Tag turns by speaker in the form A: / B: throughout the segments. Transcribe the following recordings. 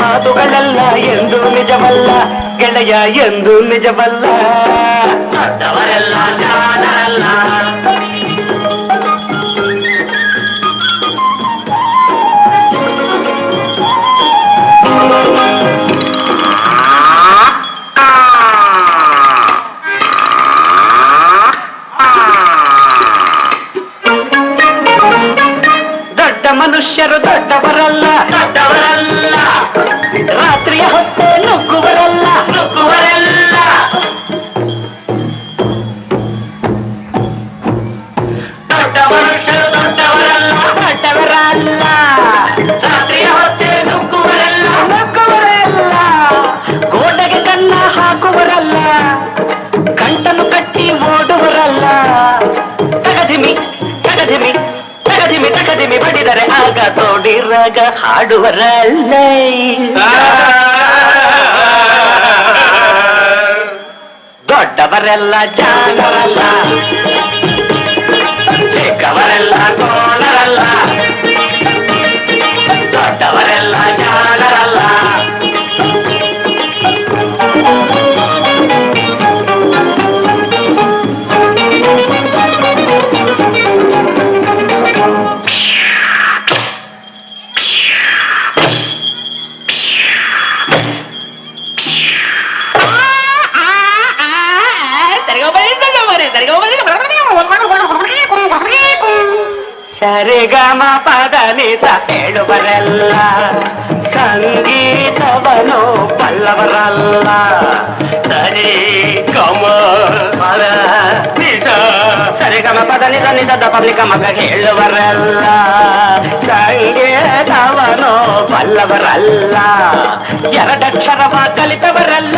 A: ಮಾತುಗಳೆಲ್ಲ ಎಂದು ನಿಜವಲ್ಲ ಗೆಳೆಯ ಎಂದು ನಿಜವಲ್ಲ ದೊಡ್ಡವರೆಲ್ಲ ಜಾಣರಲ್ಲ ದೊಡ್ಡ ಮನುಷ್ಯರು ದೊಡ್ಡವರಲ್ಲ ದೊಡ್ಡವರಲ್ಲ ತೋಡಿರಾಗ ಹಾಡುವರಲ್ಲ. ದೊಡ್ಡವರೆಲ್ಲ ಜಾಣರಲ್ಲ ಸರಿಗಮ ಪದ ನಿಸ ಹೇಳುವರೆಲ್ಲ ಸಂಗೀತವನು ಪಲ್ಲವರಲ್ಲ ಸರಿ ಗಮ ಪದ ನಿಸ ಸರಿಗಮ ಪದ ನಿಸ ನಿಸದ ಪಬ್ಲಿಕ ಮಗ ಹೇಳುವರಲ್ಲ ಸಂಗೀತವನು ಪಲ್ಲವರಲ್ಲ ಎರಡಕ್ಷರವ ಕಲಿತವರಲ್ಲ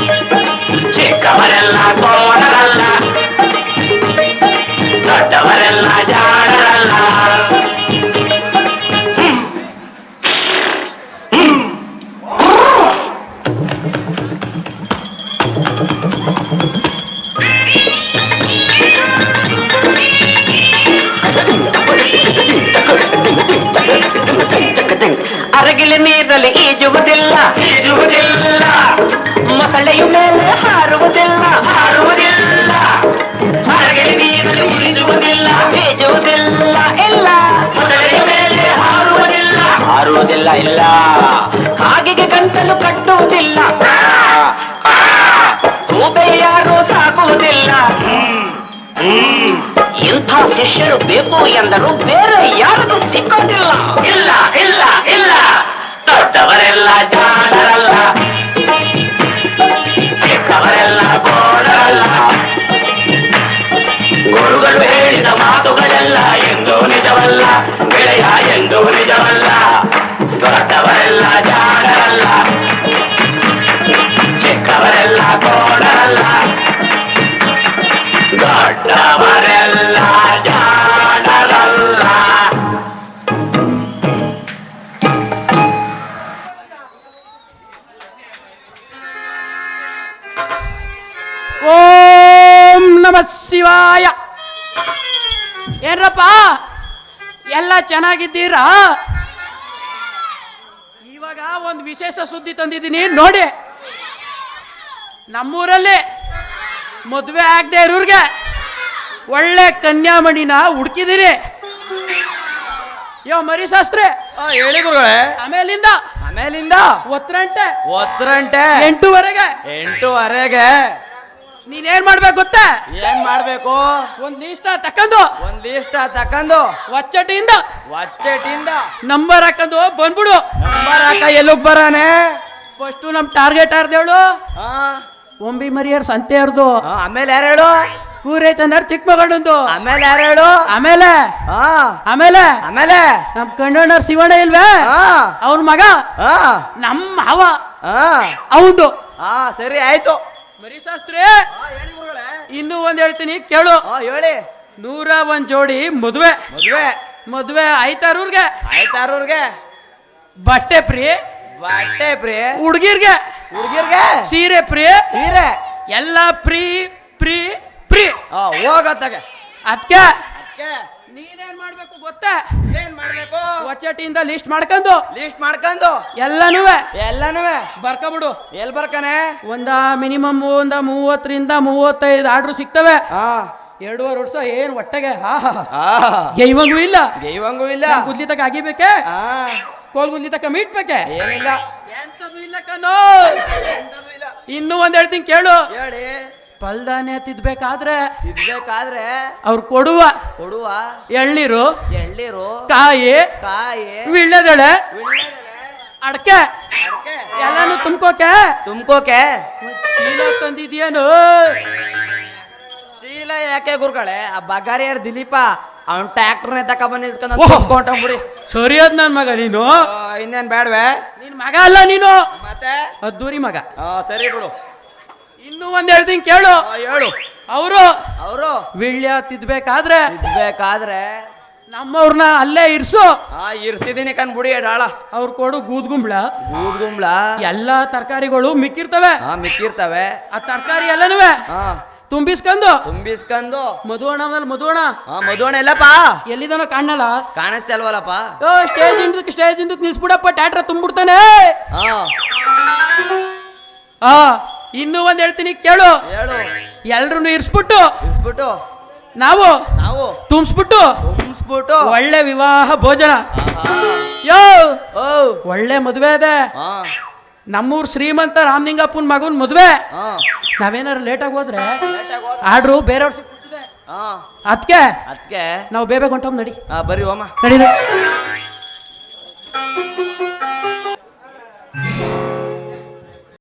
A: ಅರಗಿಲ ನೀರಲ್ಲಿ ಈಜುವುದಿಲ್ಲ ಈಜುವುದಿಲ್ಲ ಮೊಸಳೆಯು ಶಿಷ್ಯರು ಬೇಕು ಎಂದರು ಬೇರೆ ಯಾರಿಗೂ ಸಿಕ್ಕೋದಿಲ್ಲ ಇಲ್ಲ ಇಲ್ಲ ಇಲ್ಲ. ದೊಡ್ಡವರೆಲ್ಲ ಜಾಣರಲ್ಲ. ಚಿಕ್ಕವರೆಲ್ಲ ಗೋಡರಲ್ಲ. ಗುರುಗಳು ಹೇಳಿದ ಮಾತುಗಳೆಲ್ಲ ಎಂದು ನಿಜವಲ್ಲ, ಗೆಳೆಯ ಎಂದು ನಿಜವಲ್ಲ.
B: ಏನ್ರಪ್ಪ? ಎಲ್ಲ ಚೆನ್ನಾಗಿದ್ದೀರಾ? ಇವಾಗ ಒಂದು ವಿಶೇಷ ಸುದ್ದಿ ತಂದಿದ್ದೀನಿ ನೋಡಿ. ನಮ್ಮೂರಲ್ಲಿ ಮದುವೆ ಆಗದೆ ಇರೋರ್ಗೆ ಒಳ್ಳೆ ಕನ್ಯಾಮಣಿನ ಹುಡುಕಿದಿರಿ ಯೋ ಮರಿ ಶಾಸ್ತ್ರಿ
C: ಹೇಳಿ ಗುರುಗಳೇ.
B: ಆಮೇಲಿಂದ?
C: ಆಮೇಲಿಂದ?
B: ಒತ್ತರಂಟೆ
C: ಒತ್ತರಂಟೆ
B: ಎಂಟುವರೆಗೆ.
C: ಎಂಟೂವರೆಗೆ.
B: ನೀನೇನ್ ಮಾಡ್ಬೇಕು ಗೊತ್ತಾ?
C: ಏನ್ ಮಾಡ್ಬೇಕು?
B: ಒಂದ್ ಲೀಸ್ಟ್ ತಕ್ಕಂದು
C: ಒಂದ್ ಲೀಸ್ಟ್ ತಕ್ಕಂದು
B: ಒಚ್ಚಟಿಯಿಂದ
C: ವಚ್ಚೆಟಿಂದ
B: ನಂಬರ್ ಹಾಕೊಂಡು ಬಂದ್ಬಿಡು.
C: ನಂಬರ್ ಹಾಕ ಎಲ್ಲುಗ್ ಬರಾನೆ?
B: ಫಸ್ಟ್ ನಮ್ ಟಾರ್ಗೆಟ್ ಆರ್ದೇಳು
C: ಆ,
B: ಒಂಬಿ ಮರಿಯರ್ ಸಂತೆಯರ್ದು
C: ಆ, ಆಮೇಲೆ ಯಾರು ಹೇಳು?
B: ಕೂರೆ ಚಂದರ್ ಚಿಕ್ಕಮಗಳಂದು
C: ಆಮೇಲೆ ಯಾರು ಹೇಳು?
B: ಆಮೇಲೆ? ಆಮೇಲೆ?
C: ಆಮೇಲೆ?
B: ನಮ್ ಕಂಡೋಣರ್ ಶಿವಣ್ಣ ಇಲ್ವೇ? ಅವನ್ ಮಗ?
C: ಆ,
B: ನಮ್ಮ ಮಾವ? ಅವಂದು
C: ಆ, ಸರಿ ಆಯ್ತು.
B: ಮರಿ ಶಾಸ್ತ್ರಿ?
C: ಆ, ಹೇಳಿ ಗುರುಗಳೇ.
B: ಇನ್ನು ಒಂದ್ ಹೇಳ್ತೀನಿ ಕೇಳು.
C: ಆ, ಹೇಳಿ.
B: ನೂರ ಒಂದ್ ಜೋಡಿ ಮದುವೆ.
C: ಮದುವೆ.
B: ಮದುವೆ ಐತಾರೂರ್ಗೆ
C: ಐತಾರೂರ್ಗೆ
B: ಬಟ್ಟೆ ಪ್ರಿ.
C: ಬಟ್ಟೆ ಪ್ರಿ.
B: ಹುಡ್ಗಿರ್ಗೆ.
C: ಹುಡುಗಿರ್ಗೆ?
B: ಸೀರೆ ಪ್ರಿ.
C: ಸೀರೆ.
B: ಎಲ್ಲ ಫ್ರೀ ಫ್ರೀ ಫ್ರೀ
C: ಹೋಗತ್ತಾಗ ಅದ್ಕೆ
B: ಅದಕ್ಕೆ
C: ಅದಕ್ಕೆ
B: ನೀನೇನ್ ಮಾಡ್ಬೇಕು ಗೊತ್ತಾ?
C: ಏನ್ ಮಾಡ್ಬೇಕು?
B: ಒಚ್ಚಟಿಯಿಂದ ಲಿಸ್ಟ್ ಮಾಡ್ಕೊಂಡು
C: ಲಿಸ್ಟ್ ಮಾಡ್ಕೊಂಡು
B: ಎಲ್ಲನೂ
C: ಎಲ್ಲನೂ
B: ಬರ್ಕೊಬಿಡು
C: ಎಲ್ ಬರ್ಕನೆ?
B: ಒಂದ ಮಿನಿಮಮ್ ಒಂದ ಮೂವತ್ತರಿಂದ ಮೂವತ್ತೈದು ಆರ್ಡ್ರು ಸಿಗ್ತವೆ.
C: ಹಾ.
B: ಎರಡೂವರೆ ವರ್ಷ ಏನ್ ಒಟ್ಟಗೆ ಗೈವಂಗೂ ಇಲ್ಲ.
C: ಗೈವಂಗೂ ಇಲ್ಲ.
B: ಗುದ್ಲಿ ತಕ ಅಗಿಬೇಕೆ
C: ಆ
B: ಕೋಲ್ ಗುದ್ಲಿ ತಕ ಮೀಟ್ಬೇಕೆ?
C: ಏನಿಲ್ಲ.
B: ಎಂತದೂ ಇಲ್ಲ ಕಣೋ
C: ಎಂತದೂ ಇಲ್ಲ.
B: ಇನ್ನೂ ಒಂದ್ ಹೇಳ್ತೀನಿ ಕೇಳು.
C: ಹೇಳಿ.
B: ಪಲ್ದಾನೆ ತಿದ್ಬೇಕಾದ್ರೆ
C: ತಿದ್ಬೇಕಾದ್ರೆ
B: ಅವ್ರು ಕೊಡುವ
C: ಕೊಡುವ
B: ಎಳ್ನೀರು
C: ಎಳ್ಳೀರು
B: ಕಾಯಿ
C: ಕಾಯಿ
B: ವಿಳ್ಳೆದೆಳೆ ಅಡಕೆ ಎಲ್ಲಾನು ತುಂಬ್ಕೋಕೆ?
C: ತುಂಬ್ಕೋಕೆ.
B: ಚೀಲ ತಂದಿದ್ಯೇನು?
C: ಚೀಲ ಯಾಕೆ ಗುರುಗಳೇ? ಆ ಬಗಾರಿಯರ್ ದಿಲೀಪ ಅವ್ನ್ ಟ್ಯಾಕ್ಟರ್ನೇ ತಕ ಬಂದು
B: ಓಹ್.
C: ಕೊಂಟಂಬಿಡಿ
B: ಸರಿ ಅದ್ ನನ್ ಮಗ ನೀನು.
C: ಇನ್ನೇನ್ ಬೇಡವೆ
B: ನಿನ್ ಮಗ ಅಲ್ಲ ನೀನು.
C: ಮತ್ತೆ?
B: ಅದ್ದೂರಿ ಮಗ.
C: ಸರಿ ಬಿಡು.
B: ಇನ್ನೂ ಒಂದ್ ದಿನ ಕೇಳು.
C: ಆ, ಹೇಳು.
B: ಅವರು
C: ಅವರು
B: ವಿಳ್ಯ ತಿದ್ಬೇಕಾದ್ರೆ
C: ಬೇಕಾದ್ರೆ
B: ನಮ್ಮವ್ರನ್ನ ಅಲ್ಲೇ ಇರ್ಸು.
C: ಆ ಇರ್ಸಿದೀನಿ ಕಣ್ ಬಿಡಿ ಡಾಳ
B: ಅವ್ರು ಕೊಡು ಗೂದ್ಗುಂಬ್ಳ
C: ಗೂದ್ಗುಂಬ್ಳ
B: ಎಲ್ಲಾ ತರಕಾರಿಗಳು ಮಿಕ್ಕಿರ್ತವೆ.
C: ಹಾ ಮಿಕ್ಕಿರ್ತವೆ.
B: ಆ ತರಕಾರಿ ಎಲ್ಲನೂ
C: ಹಾ.
B: ತುಂಬಿಸ್ಕೊಂಡು
C: ತುಂಬಿಸ್ಕೊಂಡು
B: ಮಧುವಣ ಮೇಲೆ ಮಧುವಣ
C: ಹಾ ಮದುವಣ ಎಲ್ಲಪ್ಪ?
B: ಎಲ್ಲಿದಾನೋ ಕಾಣಲ್ಲ.
C: ಕಾಣಿಸ್ತಾ ಅಲ್ವಲ್ಲಪ್ಪ
B: ಓ ಸ್ಟೇಜ್ ಹಿಂದಕ್ಕೆ ಸ್ಟೇಜ್ ಹಿಂದಕ್ಕೆ ನಿಲ್ಸ್ಬಿಡಪ್ಪ ಟ್ಯಾಟ್ರ ತುಂಬಿಡ್ತಾನೆ.
C: ಹಾ.
B: ಆ. ಇನ್ನೂ ಒಂದ್ ಹೇಳ್ತೀನಿ ಕೇಳು.
C: ಹೇಳು.
B: ಎಲ್ರು ಇರ್ಸ್ಬಿಟ್ಟು
C: ಇರ್ಸ್ಬಿಟ್ಟು.
B: ನಾವು
C: ನಾವು
B: ತುಂಬಿಸ್ಬಿಟ್ಟು
C: ತುಂಬಿಸ್ಬಿಟ್ಟು.
B: ಒಳ್ಳೆ ವಿವಾಹ ಭೋಜನ. ಯೋ!
C: ಓ.
B: ಒಳ್ಳೆ ಮದುವೆ ಅದೆ.
C: ಹಾ.
B: ನಮ್ಮೂರ್ ಶ್ರೀಮಂತ ರಾಮಲಿಂಗಪ್ಪನ ಮಗನ್ ಮದುವೆ.
C: ಹಾ.
B: ನಾವೇನಾರು ಲೇಟ್ ಆಗಿ ಹೋದ್ರೆ
C: ಲೇಟಾಗ್ ಹೋಗ್-
B: ಆರ್ಡ್ರು ಬೇರೆಯವ್ರು ಸಿಕ್ಬಿಡ್ತದೆ
C: ಹಾ.
B: ಅದಕ್ಕೆ
C: ಅದಕ್ಕೆ
B: ನಾವು ಬೇಗ ಹೊಂಟೋಗಿ ನಡಿ.
C: ಹಾ ಬರಿ ಹೋಮ.
B: ನಡಿ